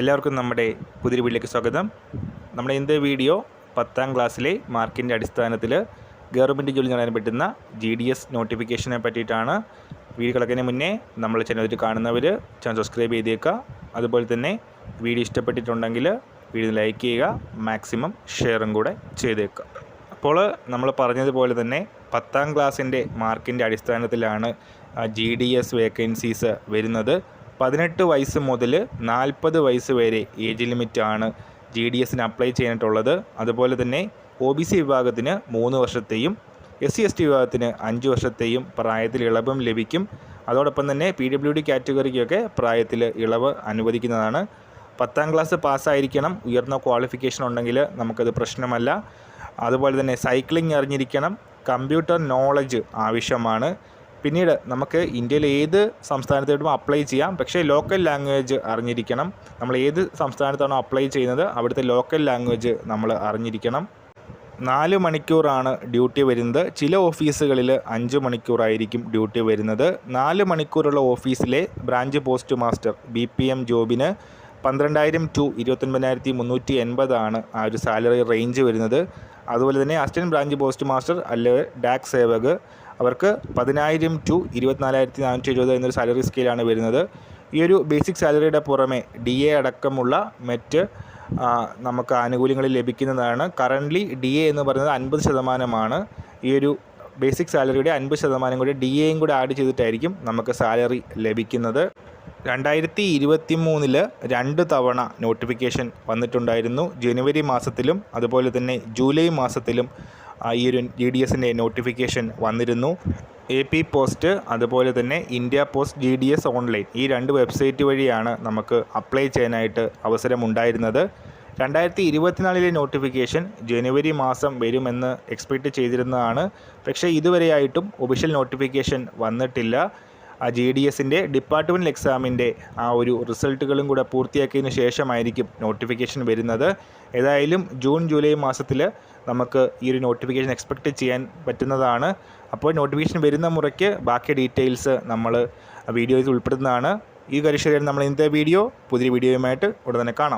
എല്ലാവർക്കും നമ്മുടെ പുതിയ വീട്ടിലേക്ക് സ്വാഗതം. നമ്മുടെ ഇന്നത്തെ വീഡിയോ പത്താം ക്ലാസ്സിലെ മാർക്കിന്റെ അടിസ്ഥാനത്തിൽ ഗവൺമെന്റ് ജോലി നേടാൻ പറ്റുന്ന ജി ഡി എസ് നോട്ടിഫിക്കേഷനെ പറ്റിയിട്ടാണ് വീഡിയോ മുന്നേ നമ്മൾ ചാനൽ കാണുന്നവർ ചാനൽ സബ്സ്ക്രൈബ് ചെയ്തേക്കുക. അതുപോലെ തന്നെ വീഡിയോ ഇഷ്ടപ്പെട്ടിട്ടുണ്ടെങ്കിൽ വീഡിയോ ലൈക്ക് ചെയ്യുക മാക്സിമം ഷെയറും കൂടെ ചെയ്തേക്കുക. അപ്പോൾ നമ്മൾ പറഞ്ഞതുപോലെ തന്നെ പത്താം ക്ലാസ്സിന്റെ മാർക്കിന്റെ അടിസ്ഥാനത്തിലാണ് ജി ഡി എസ് വേക്കൻസീസ് വരുന്നത്. പതിനെട്ട് വയസ്സ് മുതൽ നാൽപ്പത് വയസ്സ് വരെ ഏജ് ലിമിറ്റാണ് ജി ഡി എസിന് അപ്ലൈ ചെയ്തിട്ടുള്ളത്. അതുപോലെ തന്നെ ഒ ബി സി വിഭാഗത്തിന് മൂന്ന് വർഷത്തെയും എസ് സി എസ് ടി വിഭാഗത്തിന് അഞ്ച് വർഷത്തെയും പ്രായത്തിൽ ഇളവും ലഭിക്കും. അതോടൊപ്പം തന്നെ പി ഡബ്ല്യു ഡി കാറ്റഗറിക്കൊക്കെ പ്രായത്തിൽ ഇളവ് അനുവദിക്കുന്നതാണ്. പത്താം ക്ലാസ് പാസ്സായിരിക്കണം. ഉയർന്ന ക്വാളിഫിക്കേഷൻ ഉണ്ടെങ്കിൽ നമുക്കത് പ്രശ്നമല്ല. അതുപോലെ തന്നെ സൈക്ലിംഗ് അറിഞ്ഞിരിക്കണം. കമ്പ്യൂട്ടർ നോളജ് ആവശ്യമാണ്. പിന്നീട് നമുക്ക് ഇന്ത്യയിൽ ഏത് സംസ്ഥാനത്തോട്ടും അപ്ലൈ ചെയ്യാം. പക്ഷേ ലോക്കൽ ലാംഗ്വേജ് അറിഞ്ഞിരിക്കണം. നമ്മൾ ഏത് സംസ്ഥാനത്താണോ അപ്ലൈ ചെയ്യുന്നത് അവിടുത്തെ ലോക്കൽ ലാംഗ്വേജ് നമ്മൾ അറിഞ്ഞിരിക്കണം. നാല് മണിക്കൂറാണ് ഡ്യൂട്ടി വരുന്നത്. ചില ഓഫീസുകളിൽ അഞ്ച് മണിക്കൂറായിരിക്കും ഡ്യൂട്ടി വരുന്നത്. നാല് മണിക്കൂറുള്ള ഓഫീസിലെ branch post master B P M ജോബിന് പന്ത്രണ്ടായിരം ടു ഇരുപത്തൊൻപതിനായിരത്തി മുന്നൂറ്റി എൺപതാണ് ആ ഒരു സാലറി റേഞ്ച് വരുന്നത്. അതുപോലെ തന്നെ അസിസ്റ്റന്റ് ബ്രാഞ്ച് പോസ്റ്റ് മാസ്റ്റർ അല്ലെങ്കിൽ ഡാക് സേവക് അവർക്ക് പതിനായിരം ടു ഇരുപത്തിനാലായിരത്തി നാനൂറ്റി എഴുപത് എന്നൊരു സാലറി സ്കെയിലാണ് വരുന്നത്. ഈ ഒരു ബേസിക് സാലറിയുടെ പുറമെ ഡി എ അടക്കമുള്ള മറ്റ് നമുക്ക് ആനുകൂല്യങ്ങൾ ലഭിക്കുന്നതാണ്. കറന്റ്ലി ഡി എ എന്ന് പറയുന്നത് അൻപത് ശതമാനമാണ്. ഈ ഒരു ബേസിക് സാലറിയുടെ അൻപത് ശതമാനം കൂടി ഡി എയും കൂടി ആഡ് ചെയ്തിട്ടായിരിക്കും നമുക്ക് സാലറി ലഭിക്കുന്നത്. രണ്ടായിരത്തി ഇരുപത്തി മൂന്നിൽ രണ്ട് തവണ നോട്ടിഫിക്കേഷൻ വന്നിട്ടുണ്ടായിരുന്നു. ജനുവരി മാസത്തിലും അതുപോലെ തന്നെ ജൂലൈ മാസത്തിലും ഈ ഒരു ജി ഡി എസിന്റെ നോട്ടിഫിക്കേഷൻ വന്നിരുന്നു. എ പി പോസ്റ്റ് അതുപോലെ തന്നെ India post G D S online ഈ രണ്ട് വെബ്സൈറ്റ് വഴിയാണ് നമുക്ക് അപ്ലൈ ചെയ്യാനായിട്ട് അവസരമുണ്ടായിരുന്നത്. രണ്ടായിരത്തി ഇരുപത്തിനാലിലെ നോട്ടിഫിക്കേഷൻ ജനുവരി മാസം വരുമെന്ന് എക്സ്പെക്റ്റ് ചെയ്തിരുന്നതാണ്. പക്ഷേ ഇതുവരെയായിട്ടും ഒഫീഷ്യൽ നോട്ടിഫിക്കേഷൻ വന്നിട്ടില്ല. ആ ജി ഡി എസിന്റെ ഡിപ്പാർട്ട്മെന്റൽ എക്സാമിന്റെ ആ ഒരു റിസൾട്ടുകളും കൂടെ പൂർത്തിയാക്കിയതിന് ശേഷമായിരിക്കും നോട്ടിഫിക്കേഷൻ വരുന്നത്. ഏതായാലും ജൂൺ ജൂലൈ മാസത്തിൽ നമുക്ക് ഈ ഒരു നോട്ടിഫിക്കേഷൻ എക്സ്പെക്റ്റ് ചെയ്യാൻ പറ്റുന്നതാണ്. അപ്പോൾ നോട്ടിഫിക്കേഷൻ വരുന്ന മുറയ്ക്ക് ബാക്കി ഡീറ്റെയിൽസ് നമ്മൾ വീഡിയോയിൽ ഉൾപ്പെടുന്നതാണ്. ഈ കരിശ്ശേരിയിൽ നമ്മൾ ഇന്നത്തെ വീഡിയോ പുതിയ വീഡിയോയുമായിട്ട് ഉടനെ കാണാം.